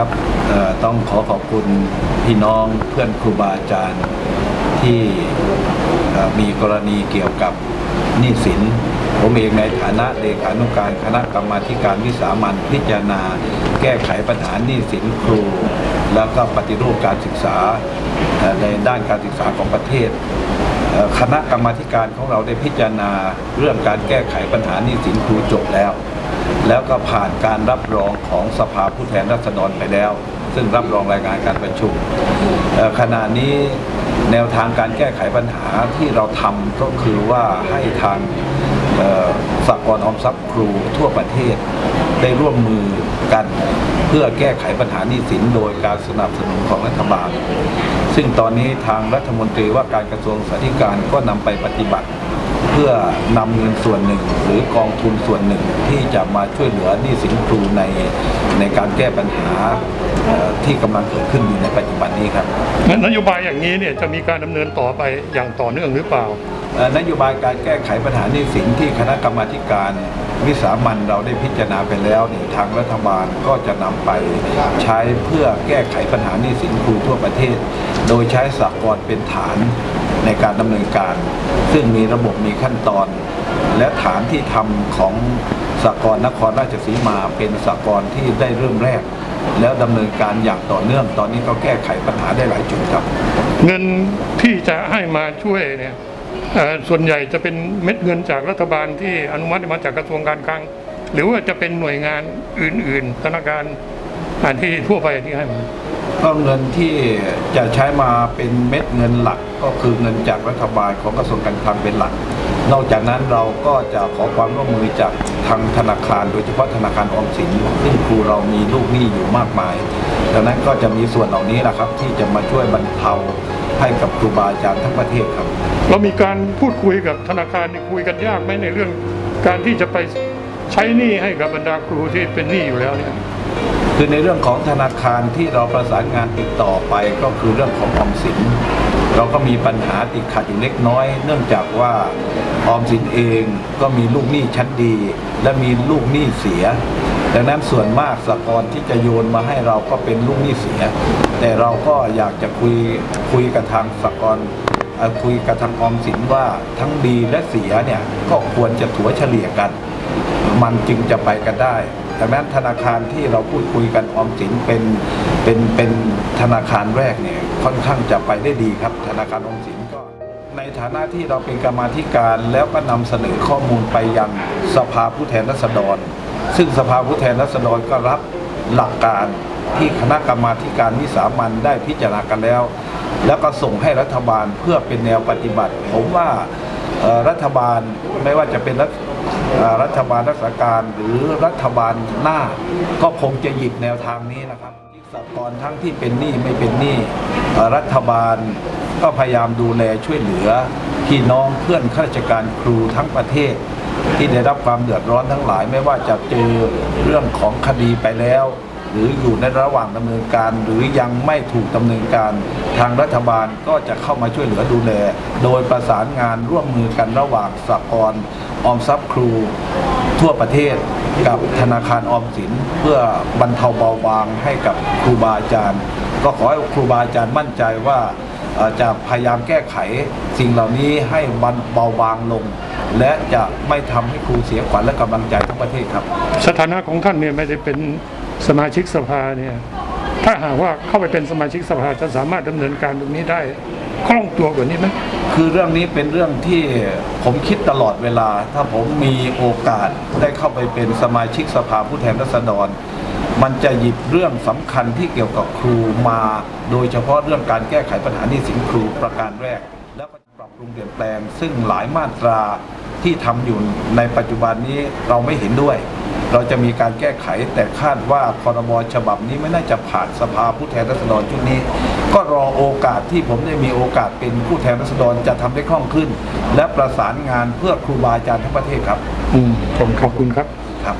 ครับต้องขอขอบคุณพี่น้องเพื่อนครูบาอาจารย์ที่มีกรณีเกี่ยวกับหนี้สิน ผมเองในฐานะเลขานุการคณะกรรมาการวิสามันพิจารณา แก้ไขปัญหาหนี้สินครู แล้วก็ปฏิรูปการศึกษาในด้านการศึกษาของประเทศ คณะกรรมาการของเราได้พิจารณาเรื่องการแก้ไขปัญหาหนี้สินครูจบแล้ว แล้วก็ผ่านการรับรองของสภาผู้แทนราษฎรไปแล้ว ซึ่งรับรองรายงานการประชุมขณะนี้แนวทางการแก้ไขปัญหาที่เราทำก็คือว่าให้ทางสหกรออมทรัพย์ครูทั่วประเทศ ได้ร่วมมือกัน เพื่อแก้ไขปัญหานี้สินโดยการสนับสนุนของรัฐบาล ซึ่งตอนนี้ทางรัฐมนตรีว่าการกระทรวงสาธการก็นำไปปฏิบัติ พื่อนำเงินส่วนหนึ่ง หรือกองทุนส่วนหนึ่งที่จะมาช่วยเหลือหนี้สินครูในในการแก้ปัญหาเอ่อที่กำลังเกิดขึ้นอยู่ในปัจจุบันนี้ครับนโยบายอย่างนี้เนี่ยจะมีการดำเนินต่อไปอย่างต่อเนื่องหรือเปล่าเอ่อนโยบายการแก้ไขปัญหาหนี้สินที่คณะกรรมาธิการ วิสามันเราได้พิจารณาไปแล้วเนี่ยทางรัฐบาลก็จะนำไปใช้เพื่อแก้ไขปัญหาหนี้สินครูทั่วประเทศ โดยใช้สากลเป็นฐานในการดำเนินการ ซึ่งมีระบบมีขั้นตอน และฐานที่ทำของสากลนครราชสีมาเป็นสากลที่ได้เริ่มแรก แล้วดำเนินการอย่างต่อเนื่องตอนนี้ก็แก้ไขปัญหาได้หลายจุดครับ เงินที่จะให้มาช่วยเนี่ย ส่วนใหญ่จะเป็นเม็ดเงินจากรัฐบาลที่อนุมัติมาจากกระทรวงการคลัง หรือว่าจะเป็นหน่วยงานอื่น ๆ ธนาคารที่ทั่วไปที่ให้มาก็เงินที่จะใช้มาเป็นเม็ดเงินหลักก็คือเงินจากรัฐบาลของกระทรวงการคลังเป็นหลัก นอกจากนั้นเราก็จะขอความร่วมมือจากทางธนาคาร โดยเฉพาะธนาคารออมสินซึ่งครูเรามีลูกหนี้อยู่มากมายดังนั้นก็จะมีส่วนเหล่านี้แหละครับที่จะมาช่วยบรรเทา ให้กับครูบาอาจารย์ทั้งประเทศครับ เรามีการพูดคุยกับธนาคารนี่คุยกันยากไหมในเรื่องการที่จะไปใช้หนี้ให้กับบรรดาครูที่เป็นหนี้อยู่แล้วเนี่ย คือในเรื่องของธนาคารที่เราประสานงานติดต่อไปก็คือเรื่องของออมสิน เราก็มีปัญหาติดขัดอยู่เล็กน้อย เนื่องจากว่าออมสินเองก็มีลูกหนี้ชั้นดี และมีลูกหนี้เสีย ดังนั้นส่วนมากสกรที่จะโยนมาให้เราก็เป็นลูกหนี้เสีย แต่เราก็อยากจะคุยคุยกับทางสกรณ์เอ่อคุยกับทางออมสินว่าทั้งดีและเสียเนี่ยก็ควรจะถัวเฉลี่ยกัน มันจึงจะไปกันได้ดังนั้นธนาคารที่เราพูดคุยกันออมสินเป็นเป็นเป็นธนาคารแรกเนี่ยค่อนข้างจะไปได้ดีครับ ธนาคารออมสินก็ ในฐานะที่เราเป็นกรรมาธิการแล้วก็นำเสนอข้อมูลไปยังสภาผู้แทนราษฎร ซึ่งสภาผู้แทนราษฎรก็รับหลักการที่คณะกรรมาธิการวิสามันได้พิจารณากันแล้ว แล้วก็ส่งให้รัฐบาลเพื่อเป็นแนวปฏิบัติ ผมว่ารัฐบาลไม่ว่าจะเป็น รัฐบาลรักษาการหรือรัฐบาลหน้า ก็คงจะหยิบแนวทางนี้นะครับสหกรทั้งที่เป็นหนี้ไม่เป็นหนี้เอ่อรัฐบาลก็พยายามดูแลช่วยเหลือพี่น้องเพื่อนข้าราชการครูทั้งประเทศ ที่ได้รับความเดือดร้อนทั้งหลาย ไม่ว่าจะเจอเรื่องของคดีไปแล้ว หรืออยู่ในระหว่างดำเนินการ หรือยังไม่ถูกดำเนินการ ทางรัฐบาลก็จะเข้ามาช่วยเหลือดูแล โดยประสานงานร่วมมือกันระหว่างสหกร ออมทรัพย์ครูทั่วประเทศกับธนาคารออมสิน เพื่อบรรเทาเบาบางให้กับครูบาอาจารย์ ก็ขอให้ครูบาอาจารย์มั่นใจว่าจะพยายามแก้ไขสิ่งเหล่านี้ให้มันเบาบางลง และจะไม่ทำให้ครูเสียขวัญและกำลังใจทั้งประเทศครับ สถานะของท่านเนี่ยไม่ได้เป็นสมาชิกสภาเนี่ยถ้าหากว่าเข้าไปเป็นสมาชิกสภาจะสามารถดำเนินการตรงนี้ได้ คล่องตัวกว่านี้ไหมคือเรื่องนี้เป็นเรื่องที่ผมคิดตลอดเวลา ถ้าผมมีโอกาสได้เข้าไปเป็นสมาชิกสภาผู้แทนราษฎร มันจะหยิบเรื่องสำคัญที่เกี่ยวกับครูมา โดยเฉพาะเรื่องการแก้ไขปัญหาหนี้สินครูประการแรก แล้วก็ปรับปรุงเปลี่ยนแปลง ซึ่งหลายมาตราที่ทำอยู่ในปัจจุบันนี้เราไม่เห็นด้วย เราจะมีการแก้ไขแต่คาดว่าพรบฉบับนี้ไม่น่าจะผ่านสภาผู้แทนราษฎรชุดนี้ ก็รอโอกาสที่ผมได้มีโอกาสเป็นผู้แทนราษฎรจะทำได้คล่องขึ้น และประสานงานเพื่อครูบาอาจารย์ทั้งประเทศครับ อืมผมขอบคุณครับครับ